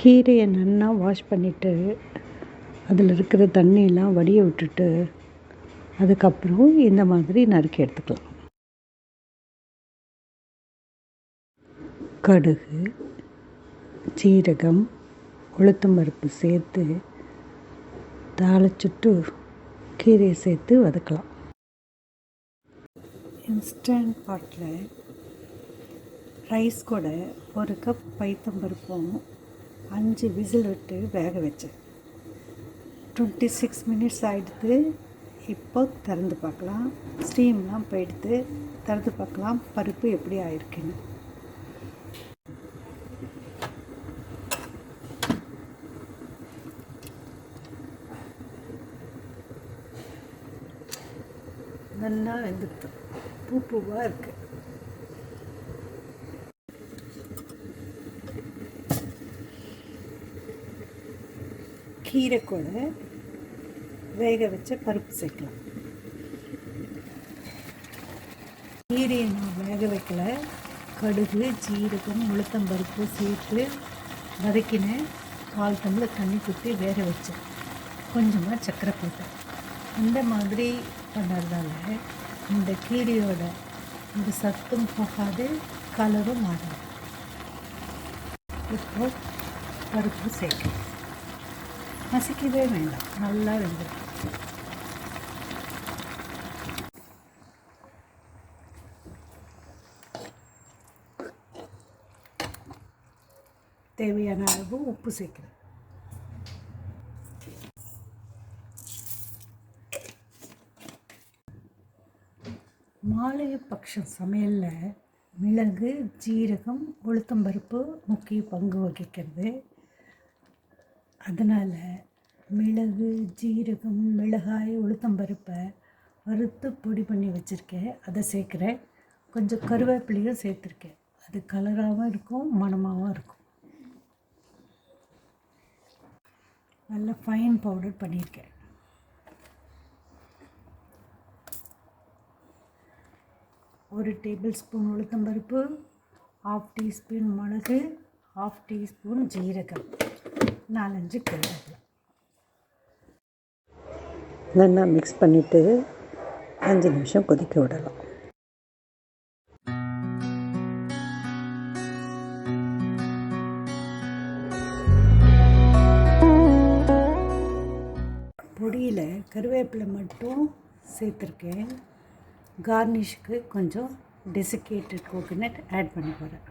கீரையை நல்லா வாஷ் பண்ணிவிட்டு அதில் இருக்கிற தண்ணியெல்லாம் வடிய விட்டுட்டு அதுக்கப்புறம் இந்த மாதிரி நறுக்கி எடுத்துக்கலாம். கடுகு சீரகம் உளுத்தம்பருப்பு சேர்த்து தாளிச்சுட்டு கீரையை சேர்த்து வதக்கலாம். இன்ஸ்டன்ட் பாட்டில் ரைஸ் கூட ஒரு கப் பைத்தம்பருப்பும் அஞ்சு விசில் விட்டு வேக வச்சேன் டுவெண்ட்டி சிக்ஸ் மினிட்ஸ் ஆகிடுது இப்போ திறந்து பார்க்கலாம். ஸ்டீம்லாம் போயிடுது. திறந்து பார்க்கலாம். பருப்பு எப்படி ஆயிருக்குன்னு. நல்லா வெந்துட்டு பூ பூவாக இருக்குது கீரை கூட வேக வச்ச பருப்பு சேர்க்கலாம். கீரையை நான் வேக வைக்கல. கடுகு ஜீரகம் உளுத்தம்பருப்பு சேர்த்து வதக்கினேன் கால் டம்ளர் தண்ணி ஊற்றி வேக வச்சேன். கொஞ்சமாக சக்கரை போட்டேன். இந்த மாதிரி பண்ணுறதால இந்த கீரையோட இந்த சத்தும் போகாது கலரும் மாறாது. இப்போ பருப்பு சேர்க்கணும் நசிக்கவே வேண்டாம் நல்லா வெந்துடும் தேவையான அளவு உப்பு சேர்க்கிறேன் மாலைய பட்சம் சமையலில் மிளகு ஜீரகம் உளுத்தம்பருப்பு முக்கிய பங்கு வகிக்கிறது அதனால் மிளகு ஜீரகம் மிளகாய் உளுத்தம்பருப்பை வறுத்து பொடி பண்ணி வச்சுருக்கேன். அதை சேர்க்குறேன். கொஞ்சம் கருவேப்பிலையும் சேர்த்துருக்கேன். அது கலராகவும் இருக்கும் மணமாகவும் இருக்கும். நல்ல ஃபைன் பவுடர் பண்ணியிருக்கேன். ஒரு டேபிள் ஸ்பூன் உளுத்தம்பருப்பு ஆஃப் டீஸ்பூன் மிளகு ஆஃப் டீஸ்பூன் ஜீரகம். நாலஞ்சு கருவேப்பிலை நல்லா மிக்ஸ் பண்ணிவிட்டு அஞ்சு நிமிஷம் கொதிக்க விடலாம். பொடியில் கருவேப்பிலை மட்டும் சேர்த்துருக்கேன். கார்னிஷ்க்கு கொஞ்சம் டெசிகேட்டட் கோகோனட் ஆட் பண்ண போகிறேன்